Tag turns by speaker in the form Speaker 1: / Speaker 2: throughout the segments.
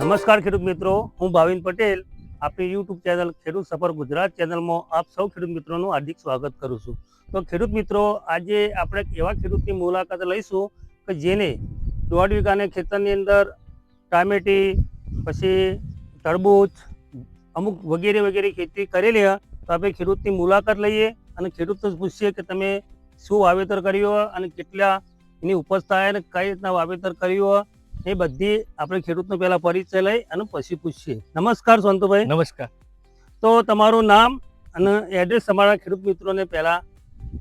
Speaker 1: નમસ્કાર ખેડૂત મિત્રો, હું ભાવિન પટેલ. આપણી યુટ્યુબ ચેનલ ખેડૂત સફર ગુજરાત ચેનલમાં આપ સૌ ખેડૂત મિત્રોનું હાર્દિક સ્વાગત કરું છું. તો ખેડૂત મિત્રો, આજે આપણે એવા ખેડૂતની મુલાકાત લઈશું કે જેને દોઢ વીઘાને ખેતરની અંદર ટામેટી, પછી તરબૂચ, અમુક વગેરે વગેરે ખેતી કરેલી તો આપણે ખેડૂતની મુલાકાત લઈએ અને ખેડૂતને પૂછીએ કે તમે શું વાવેતર કર્યું અને કેટલા એની ઉપજ થાય અને કઈ રીતના વાવેતર કર્યું એ બધી આપણે ખેડૂતનો પહેલા પરિચય લઈ અને પછી પૂછીએ. નમસ્કાર સંતુભાઈ.
Speaker 2: નમસ્કાર.
Speaker 1: તો તમારું નામ અને એડ્રેસ તમારા ખેડૂત મિત્રોને પહેલા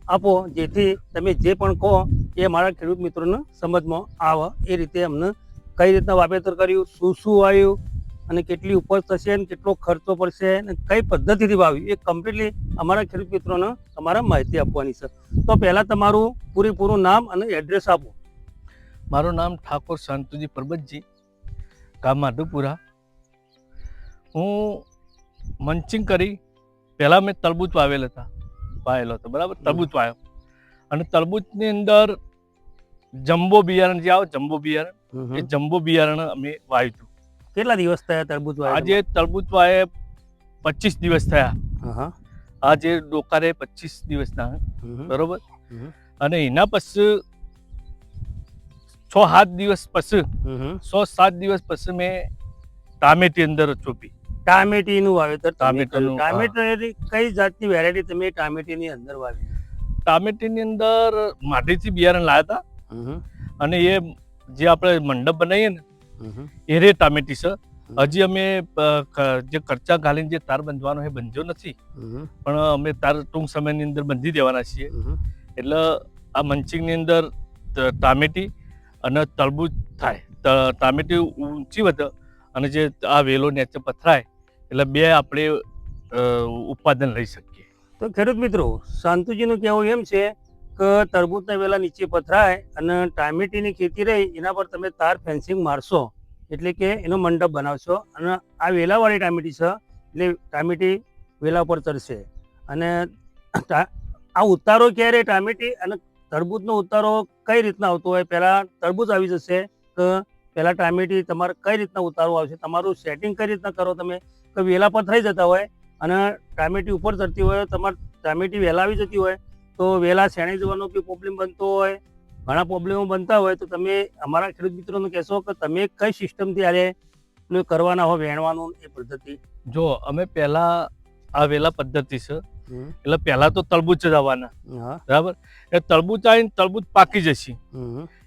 Speaker 1: આપો જેથી તમે જે પણ કહો એ અમારા ખેડૂત મિત્રોને સમજમાં આવે. એ રીતે અમને કઈ રીતના વાવેતર કર્યું શું શું વાવ્યું અને કેટલી ઉપજ થશે અને કેટલો ખર્ચો પડશે અને કઈ પદ્ધતિથી વાવ્યું એ કમ્પ્લીટલી અમારા ખેડૂત મિત્રોને તમારા માહિતી આપવાની છે. તો પહેલાં તમારું પૂરેપૂરું નામ અને એડ્રેસ આપો.
Speaker 2: મારું નામ ઠાકોર શાંતુજી પરબતજી ગામ માધુપુરા હું મંચિંગ કરી પહેલાં મેં તરબૂચ વાવેલ હતા વાવેલો હતો બરાબર? તરબૂચ વાવ્યો અને તરબૂચની અંદર જમ્બો બિયારણ જે આવે જમ્બો બિયારણ એ જમ્બો બિયારણ અમે વાવ્યું હતું.
Speaker 1: કેટલા દિવસ થયા તરબૂચ વાય
Speaker 2: આજે તરબૂચ વાવે પચીસ દિવસ થયા. આજે ડોકારે પચીસ દિવસના બરોબર? અને એના પછી છ સાત દિવસ પછી છ સાત દિવસ પછી મેં ટામેટી અંદર ચોપી.
Speaker 1: ટામેટીનું વાવેતર કર્યું. ટામેટાની કઈ જાતની વેરાયટી તમે ટામેટીની અંદર વાવી?
Speaker 2: ટામેટીની અંદર માટીથી બિયારણ લાવ્યા હતા. અને એ જે આપણે મંડપ બનાવીએ ને એ રે ટામેટી છે. હજી અમે જે ખર્ચા ઘાલીને જે તાર બંધવાનો એ બંધ્યો નથી. પણ અમે તાર ટૂંક સમયની અંદર બંધી દેવાના છીએ. એટલે આ મંચિંગની અંદર ટામેટી અને તરબૂચ થાય. ટામેટી ઊંચી વધે અને જે આ વેલો નેચે પથરાય, એટલે બે આપણે ઉત્પાદન લઈ શકીએ.
Speaker 1: તો ખેડૂત મિત્રો, શાંતુજીનું કહેવું એમ છે કે તરબૂચના વેલા નીચે પથરાય અને ટામેટીની ખેતી રહી, એના પર તમે તાર ફેન્સિંગ મારશો, એટલે કે એનો મંડપ બનાવશો અને આ વેલાવાળી ટામેટી છે, એટલે ટામેટી વેલા ઉપર ચડશે. અને આ ઉતારો ક્યારે ટામેટી અને તરબૂચનો ઉતારો કઈ રીતના આવતો હોય? પહેલાં તરબૂચ આવી જશે તો પહેલાં ટામેટી તમારે કઈ રીતના ઉતારો આવશે? તમારું સેટિંગ કઈ રીતના કરો તમે? કે વેલા પર થઈ જતા હોય અને ટામેટી ઉપર ચડતી હોય, તમારે ટામેટી વહેલા આવી જતી હોય, તો વહેલા શેણી જવાનો બી પ્રોબ્લેમ બનતો હોય, ઘણા પ્રોબ્લેમો બનતા હોય, તો તમે અમારા ખેડૂત મિત્રોને કહેશો કે તમે કઈ સિસ્ટમથી આરે કરવાના હોય વહેણવાનું એ પદ્ધતિ?
Speaker 2: જો, અમે પહેલાં આ વેલા પદ્ધતિ છે એટલે પહેલા તો તરબૂચ જ આવવાના. બરાબર? એ તરબૂચ આવીને તરબૂચ પાકી જશે.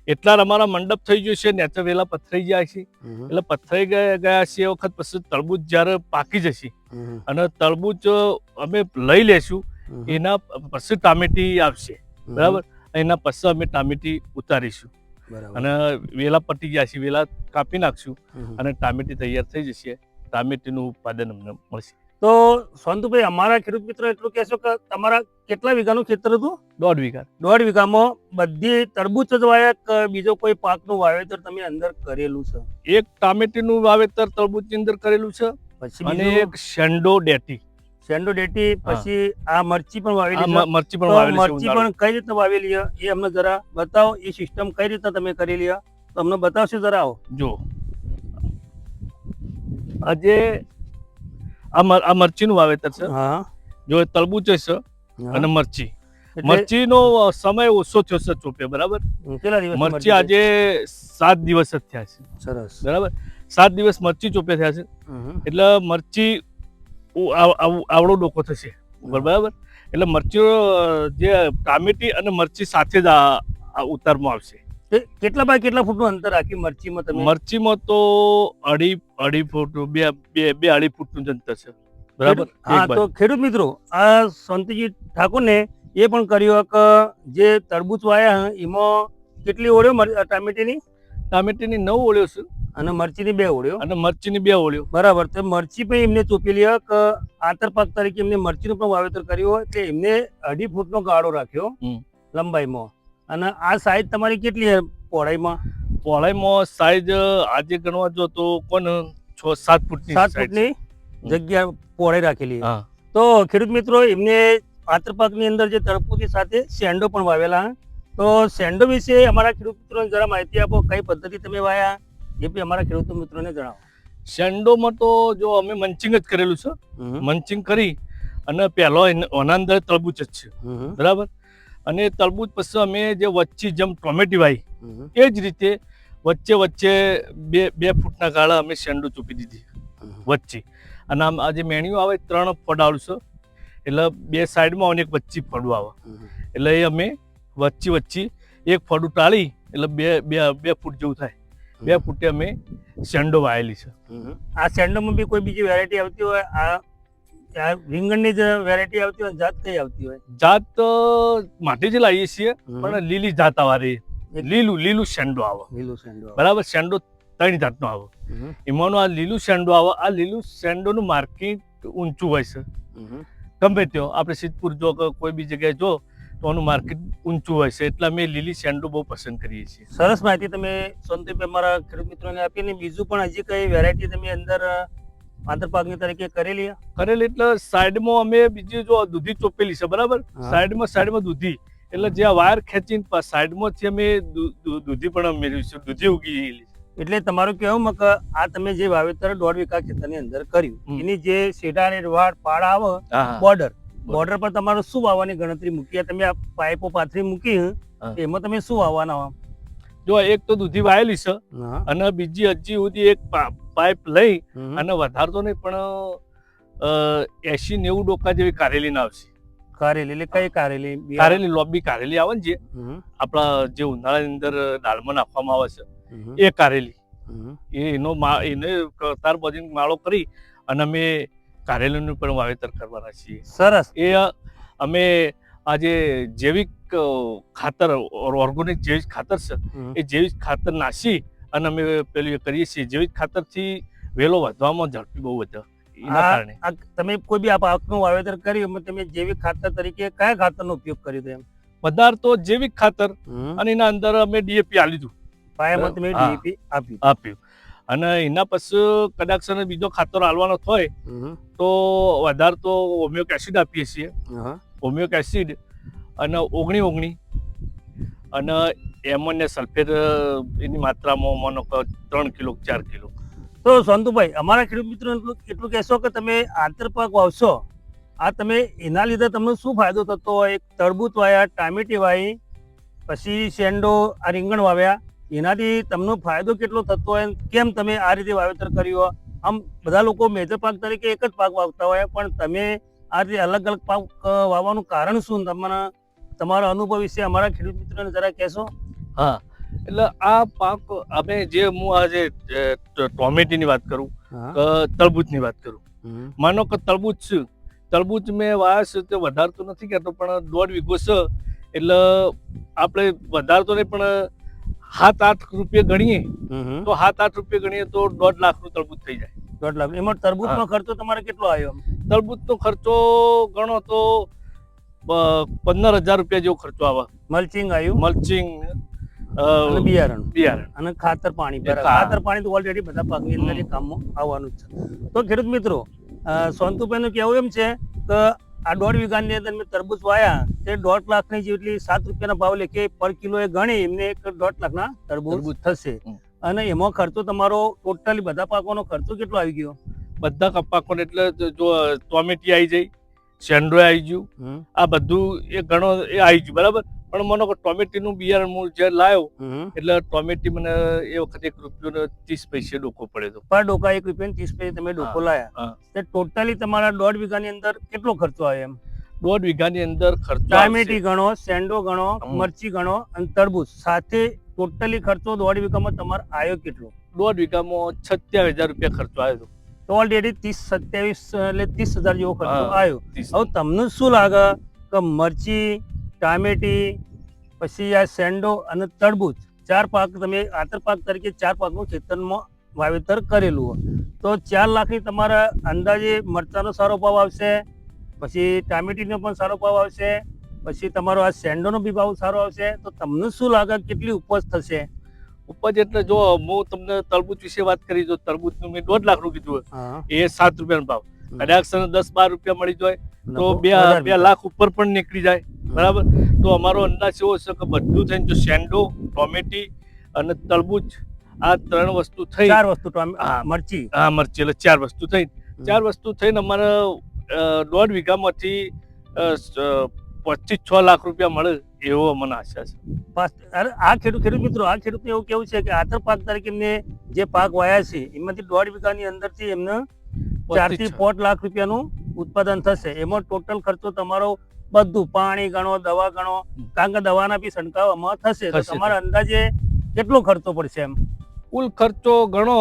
Speaker 2: એટલા અમારા મંડપ થઈ ગયો છે નેચર વેલા પથરાઈ જાય છે. એટલે પથરાઈ ગયા છે એ વખત પછી તરબૂચ જ્યારે પાકી જશે. અને તરબૂચ અમે લઈ લેશું એના પછી ટામેટી આવશે. બરાબર? એના પછી અમે ટામેટી ઉતારીશું. અને વેલા પટી ગયા છે વેલા કાપી નાખશું. અને ટામેટી તૈયાર થઈ જશે. ટામેટીનું ઉત્પાદન અમને મળશે.
Speaker 1: તો સોનતુભાઈ અમારા ખેડૂત મિત્રો એટલું કહેશો કે તમારા કેટલા વીઘાનું ખેતર હતું?
Speaker 2: દોઢ વીઘા.
Speaker 1: દોઢ વીઘામાં બધી તરબૂચ જ વાયા બીજો કોઈ પાકનું વાવેતર તમે અંદર કરેલું છે?
Speaker 2: એક ટામેટીનું વાવેતર તરબૂચની અંદર કરેલું છે
Speaker 1: પછી
Speaker 2: અને એક શેન્ડો ડેટી.
Speaker 1: શેન્ડો ડેટી પછી આ મરચી પણ વાવેલી
Speaker 2: મરચી પણ વાવેલી
Speaker 1: મરચી પણ કઈ રીતના વાવેલી એ અમને જરા બતાવો. એ સિસ્ટમ કઈ રીતના તમે કરેલી તો અમને બતાવશો જરા આવો.
Speaker 2: જો. આજે આ આ મરચીનું વાવેતર છે.
Speaker 1: હા.
Speaker 2: જો એ તરબૂચ છે અને મરચી. મરચીનો સમય ઓછો થયો છે ચોપે બરાબર?
Speaker 1: કેટલા દિવસ
Speaker 2: મરચી આજે સાત દિવસ જ થયા છે.
Speaker 1: સરસ.
Speaker 2: બરાબર? સાત દિવસ મરચી ચોપે થયા છે. એટલે મરચી આવડો ડોકો થશે. બરાબર? એટલે મરચીઓ જે ટામેટી અને મરચી સાથે જ આ ઉતારમાં આવશે.
Speaker 1: કેટલા બાય કેટલા ફૂટનું અંતર રાખી મરચીમાં તમે?
Speaker 2: મરચીમાં તો અઢી અઢી ફૂટ બે બે બે અઢી ફૂટનું જ અંતર છે. બરાબર.
Speaker 1: હા તો ખેડૂત મિત્રો આ સંતજી ઠાકોરને એ પણ કર્યું કે જે તરબૂચ વાયા એમાં કેટલી ઓળ્યો ટામેટીની?
Speaker 2: ટામેટીની નવ ઓળ્યો છે.
Speaker 1: અને મરચીની બે ઓળ્યો
Speaker 2: અને મરચીની બે ઓળ્યો
Speaker 1: બરાબર. તો મરચી પણ એમને ચોપેલી કે આંતરપાક તરીકે એમને મરચીનું પણ વાવેતર કર્યું હોય એટલે એમને અઢી ફૂટનો ગાળો રાખ્યો લંબાઈમાં. અને આ સાઈઝ તમારી કેટલી છે પહોળાઈમાં?
Speaker 2: પહોળાઈમાં સાઈઝ આજે ગણવા જો તો કોણ છ સાત ફૂટની
Speaker 1: સાત. ફૂટની જગ્યા પહોળાઈ રાખેલી
Speaker 2: હા.
Speaker 1: તો ખેડૂત મિત્રો એમને આંતરપાકની અંદર જે તરબૂચની સાથે સેન્ડો પણ વાવેલા તો સેન્ડો વિશે અમારા ખેડૂત મિત્રોને જરા માહિતી આપો કઈ પદ્ધતિ તમે વાયા? એ બી અમારા ખેડૂત મિત્રોને જણાવો.
Speaker 2: સેન્ડોમાં તો જો અમે મંચિંગ જ કરેલું છે. મંચિંગ કરી અને પહેલો એના અંદર તરબૂચ જ છે. બરાબર? અને તરબૂચ પછી અમે જે વચ્ચે જેમ ટોમેટી વાઈ એ જ રીતે વચ્ચે વચ્ચે બે બે ફૂટના ગાળા અમે શેન્ડો ચૂપી દીધી વચ્ચે. અને આમ આ જે મેણિયું આવે ત્રણ ફડાવું છે એટલે બે સાઈડમાં અને એક વચ્ચે ફળું આવે. એટલે એ અમે વચ્ચે વચ્ચે એક ફળું ટાળી એટલે બે બે બે ફૂટ જેવું થાય. બે ફૂટે અમે શેન્ડો વાયેલી છે.
Speaker 1: આ શેન્ડોમાં બી કોઈ બીજી વેરાયટી આવતી હોય? આ રીંગણની જે વેરાયટી આવતી હોય જાત કઈ આવતી હોય?
Speaker 2: જાત તો માટી જ લાવીએ છીએ પણ લીલી જાત વાળી લીલું લીલું શેન્ડો આવે.
Speaker 1: લીલું શેન્ડો
Speaker 2: બરાબર શેન્ડો ત્રણ જાતનો આવે. એમાંનું આ લીલું શેન્ડો આવે. આ લીલું શેન્ડોનું માર્કેટ ઊંચું હોય છે. ગમે ત્યાં. આપણે સિદ્ધપુર જો કોઈ બી જગ્યાએ જો તો આનું માર્કેટ ઊંચું હોય છે. એટલે અમે લીલી શેન્ડો બહુ પસંદ કરીએ છીએ.
Speaker 1: સરસ માહિતી તમે સંતોષભાઈ અમારા ખેડૂત મિત્રોને આપીને બીજું પણ હજી કઈ વેરાયટી તમે અંદર આંતરપાકની તરીકે કરેલી
Speaker 2: કરેલી એટલે સાઈડમાં અમે બીજી જો દૂધી ચોપેલી છે બરાબર. સાઈડમાં સાઈડમાં દૂધી. એટલે જે આ વાયર ખેંચીને સાઈડમાંથી અમે દૂધી પણ મેળવી છે દૂધી ઉગી
Speaker 1: એટલે તમારું કહેવું મક આ તમે જે વાવેતર દોઢ વીઘા ખેતરની અંદર કર્યું એની જે શેઢા અને વાડ પાડ આવે બોર્ડર બોર્ડર પર તમારું શું વાવવાની ગણતરી મૂકી? તમે આ પાઇપો પાથરી મૂકી એમાં તમે શું વાવવાના
Speaker 2: જો એક તો દૂધી વાયેલી છે અને બીજી હજી સુધી એક પાઇપ લઈ અને વધારતો નહીં પણ એસી નેવું ડોકા જેવી કારેલી ના આવશે.
Speaker 1: કારેલી એટલે કઈ કારેલી?
Speaker 2: કારેલી લોબી કારેલી આવે ને જે આપણા જે ઉનાળાની અંદર દાળમાં નાખવામાં આવે છે એ કારેલી. એ એનો એને તાર બધી માળો કરી અને અમે કારેલીનું પણ વાવેતર કરવાના છીએ.
Speaker 1: સરસ.
Speaker 2: એ અમે આજે જૈવિક ખાતર ઓર્ગોનિક જૈવિક ખાતર છે. એ જૈવિક ખાતર નાસી અને અમે પેલું કરીએ છીએ જૈવિક ખાતરથી વેલો વધવામાં ઝડપી બહુ વધે એના કારણે.
Speaker 1: તમે કોઈ બી આ પાકનું વાવેતર કર્યું તમે જૈવિક ખાતર તરીકે કયા ખાતરનો ઉપયોગ કર્યો હતો એમ?
Speaker 2: વધારે તો જૈવિક ખાતર અને એના અંદર અમે ડીએપી આલી દીધું
Speaker 1: પાયામાં તમે ડીએપી આપ્યું.
Speaker 2: આપ્યું. અને એના પછી કદાચ બીજો ખાતર આલવાનો હોય તો વધારે તો હોમિયોક એસિડ આપીએ છીએ. હોમિયોક એસિડ અને ઓગણી ઓગણી. અને એમોનિયા સલ્ફેટ એની માત્રામાં માનો ત્રણ કિલો ચાર કિલો.
Speaker 1: તો સંતુભાઈ, અમારા ખેડૂત મિત્રો એટલું કહેશો કે તમે આંતરપાક વાવશો, આ તમે એના લીધે તમને શું ફાયદો થતો હોય? તરબૂચ વાયા, ટામેટી વાવી પછી શેંડો, આ રીંગણ વાવ્યા, એનાથી તમને ફાયદો કેટલો થતો હોય કેમ તમે આ રીતે વાવેતર કર્યું આમ બધા લોકો મેજર પાક તરીકે એક જ પાક વાવતા હોય, પણ તમે આ રીતે અલગ અલગ પાક વાવવાનું કારણ શું? તમારા તમારા અનુભવ વિશે અમારા ખેડૂત મિત્રોને જરા કહેશો?
Speaker 2: હા. એટલે આ પાક અમે જે હું આજે ટોમેટીની વાત કરું કે તરબૂચની વાત કરું. માનો કે તરબૂચ છે. તરબૂચ મેં વાસ તે વધારતો નથી કહેતો પણ દોઢ વીઘો છે. એટલે આપણે વધારતો નહીં પણ સાત આઠ રૂપિયા ગણીએ. તો સાત આઠ રૂપિયા ગણીએ તો દોઢ લાખનું તરબૂચ થઈ જાય.
Speaker 1: દોઢ લાખ. એમાં તરબૂચનો ખર્ચો તમારે કેટલો આવ્યો
Speaker 2: તરબૂચનો ખર્ચો ગણો તો પંદર હજાર રૂપિયા જેવો ખર્ચો આવે.
Speaker 1: મલ્ચિંગ આવ્યું?
Speaker 2: મલ્ચિંગ
Speaker 1: અને બિયારણ.
Speaker 2: બિયારણ.
Speaker 1: અને ખાતર પાણી ખાતર. પાણી તો ઓલરેડી બધા પાકની અંદર એ કામમાં આવવાનું જ છે. તો ખેડૂત મિત્રો સોનતુભાઈનું કહેવું એમ છે કે આ દોઢ વીઘાની અંદર મેં તરબૂચ વાયા તે દોઢ લાખની જેટલી સાત રૂપિયાના ભાવ લેખે પર કિલો એ ગણી એમને એક દોઢ લાખના તરબૂચ. થશે. અને એમાં ખર્ચો તમારો ટોટલી બધા પાકોનો ખર્ચો કેટલો આવી ગયો?
Speaker 2: બધા પાકોને એટલે જો ટોમેટી આવી જાય શેન્ડ્રો આવી ગયું આ બધું એ ઘણો એ આવી ગયું બરાબર? પણ મને ટોમેટી ટોમેટીનું બિયારણ હું જે લાવ્યો એટલે ટોમેટી મને એ વખતે એક રૂપિયો ત્રીસ પૈસે ડોકો પડે તો
Speaker 1: પર ડોકા એક રૂપિયા ત્રીસ પૈસે તમે ડોકો લાયા.
Speaker 2: હા.
Speaker 1: ટોટલી તમારા દોઢ વીઘાની અંદર કેટલો ખર્ચો આવ્યો એમ?
Speaker 2: દોઢ વીઘાની અંદર ખર્ચો
Speaker 1: ટામેટી ગણો સેન્ડો ગણો મરચી ગણો અને તરબૂચ. સાથે ટોટલી ખર્ચો દોઢ વીઘામાં તમારે આવ્યો કેટલો?
Speaker 2: દોઢ વીઘામાં છત્યાવીસ હજાર રૂપિયા ખર્ચો આવ્યો
Speaker 1: તો ઓલરેડી ત્રીસ સત્યાવીસ એટલે ત્રીસ હજાર જેવો ખર્ચો આવ્યો. હવે તમને શું લાગે? કે મરચી ટામેટી પછી આ સેન્ડો અને તરબૂચ. ચાર પાક તમે આંતર પાક તરીકે ચાર પાકનું ખેતરમાં વાવેતર કરેલું હોય. તો ચાર લાખની તમારા અંદાજે મરચાંનો સારો ભાવ આવશે પછી ટામેટીનો પણ સારો ભાવ આવશે પછી તમારો આ સેન્ડોનો બી ભાવ સારો આવશે. તો તમને શું લાગે કેટલી ઉપજ થશે?
Speaker 2: ઉપજ એટલે જો હું તમને તરબૂચ વિશે વાત કરી જો તરબૂચનું મેં દોઢ લાખનું કીધું એ સાત રૂપિયાનો ભાવ. કદાચ દસ બાર રૂપિયા મળી જાય તો બે બે લાખ ઉપર પણ નીકળી જાય. બરાબર? તો અમારો અંદાજ એવો છે કે બધું થઈને જો સેન્ડો ટોમેટી અને તરબૂચ આ ત્રણ વસ્તુ થઈ
Speaker 1: ચાર વસ્તુ મરચી.
Speaker 2: હા મરચી એટલે ચાર વસ્તુ થઈ. ચાર વસ્તુ થઈને અમારે દોઢ વીઘામાંથી પચીસ છ લાખ રૂપિયા મળે એવો મને આશા છે.
Speaker 1: આ ખેડૂત ખેડૂત મિત્રો આ ખેડૂત એવું કેવું છે કે આતર પાક તરીકે એમને જે પાક વાયા છે એમાંથી દોઢ વીઘાની અંદરથી એમને ચારથી
Speaker 2: પચીસ છ.
Speaker 1: પોચ લાખ રૂપિયાનું ઉત્પાદન થશે. એમાં ટોટલ ખર્ચો તમારો બધું પાણી ગણો દવા ગણો કારણ કે દવાના બી છંટકાવમાં થશે. તો તમારા અંદાજે કેટલો ખર્ચો પડશે એમ?
Speaker 2: કુલ ખર્ચો ગણો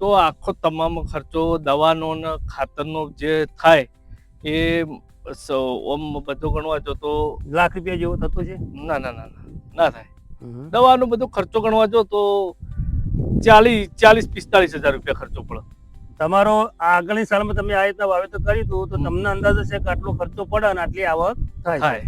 Speaker 2: તો આખો તમામ ખર્ચો દવાનો ને ખાતરનો જે થાય એ ઓમ બધો ગણવા જો તો
Speaker 1: લાખ રૂપિયા જેવો થતો છે?
Speaker 2: ના ના ના ના ના થાય. દવાનો બધો ખર્ચો ગણવા જો તો ચાલીસ ચાલીસ પિસ્તાલીસ હજાર રૂપિયા ખર્ચો પડે.
Speaker 1: તમારો આગળની સાલમાં તમે આ રીતના વાવેતર કર્યું હતું તો તમને અંદાજ છે કે આટલો ખર્ચો પડે અને આટલી આવક થાય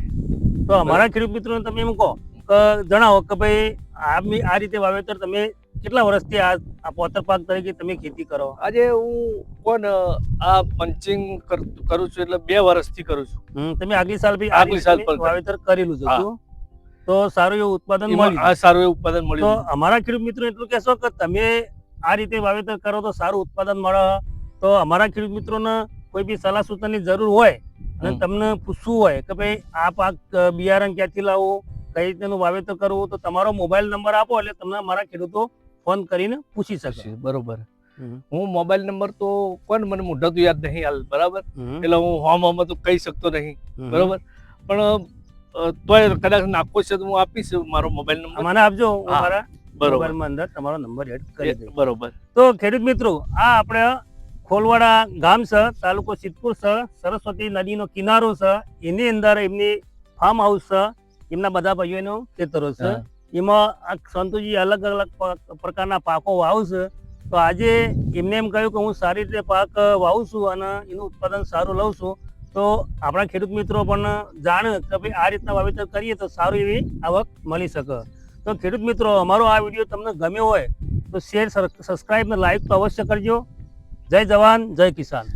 Speaker 1: તો અમારા ખેડૂત મિત્રોને તમે એમ કહો કે જણાવો કે ભાઈ આ આ રીતે વાવેતર તમે કેટલા વર્ષથી આ પોતર પાક તરીકે તમે ખેતી કરો?
Speaker 2: આજે હું કોણ આ પંચિંગ કરું છું એટલે બે વર્ષથી કરું છું.
Speaker 1: તમે આગલી સાલ ભી
Speaker 2: આગલી સાલ
Speaker 1: વાવેતર કરેલું
Speaker 2: છે
Speaker 1: હતું. તો સારું એવું ઉત્પાદન મળ્યું.
Speaker 2: સારું એવું ઉત્પાદન
Speaker 1: તો
Speaker 2: મળ્યું
Speaker 1: અમારા ખેડૂત મિત્રો એટલું કહેશો કે તમે આ રીતે વાવેતર કરો તો સારું ઉત્પાદન મળે. તો અમારા ખેડૂત મિત્રોને કોઈ બી સલાહ સૂચનની જરૂર હોય અને તમને પૂછવું હોય કે ભાઈ આ પાક બિયારણ ક્યાંથી લાવવું કઈ રીતેનું વાવેતર કરવું તો તમારો મોબાઈલ નંબર આપો એટલે તમને અમારા ખેડૂતો ફોન કરીને પૂછી
Speaker 2: શકશે બરોબર. હું મોબાઈલ નંબર તો કોણ મને મોઢા તો યાદ નહીં હાલ બરાબર? એટલે હું હોમ હોમ તો કહી શકતો નહીં બરોબર? પણ તોય કદાચ નાખવો છે તો હું આપીશ મારો મોબાઈલ નંબર.
Speaker 1: મને આપજો મારા મોબાઈલમાં અંદર તમારો નંબર એડ કરી દે
Speaker 2: બરોબર.
Speaker 1: તો ખેડૂત મિત્રો આ આપણે ખોલવાડા ગામ છે તાલુકો સિદ્ધપુર છે સરસ્વતી નદીનો કિનારો છે એની અંદર એમની ફાર્મ હાઉસ છે એમના બધા ભાઈઓનું ખેતરો છે. એમાં આ સંતુજી અલગ અલગ પ્રકારના પાકો વાવશે. છે તો આજે એમને એમ કહ્યું કે હું સારી રીતે પાક વાવું છું અને એનું ઉત્પાદન સારું લઉં છું. તો આપણા ખેડૂત મિત્રો પણ જાણે કે ભાઈ આ રીતના વાવેતર કરીએ તો સારું એવી આવક મળી શકે. તો ખેડૂત મિત્રો, અમારો આ વીડિયો તમને ગમ્યો હોય તો શેર સબસ્ક્રાઈબ ને લાઈક તો અવશ્ય કરજો. જય જવાન, જય કિસાન.